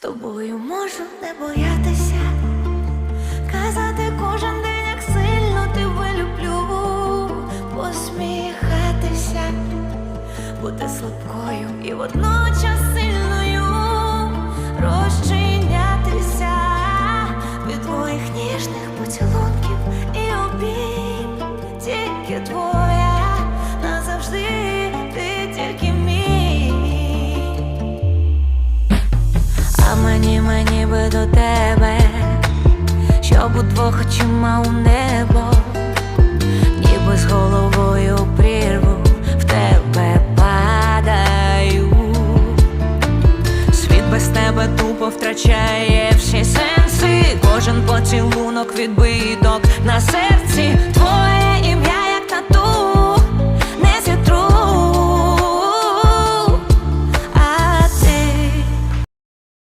тобою можу не боятися, казати кожен день, як сильно тебе люблю, посміхатися, бути слабкою і водночас сильною, розчинятися від твоїх ніжних поцілунків і обійм, тільки твоя мені, мені би до тебе, щоб удвох очима у небо, ніби з головою прірву в тебе падаю. Світ без тебе тупо втрачає всі сенси. Кожен поцілунок відбиток на серці.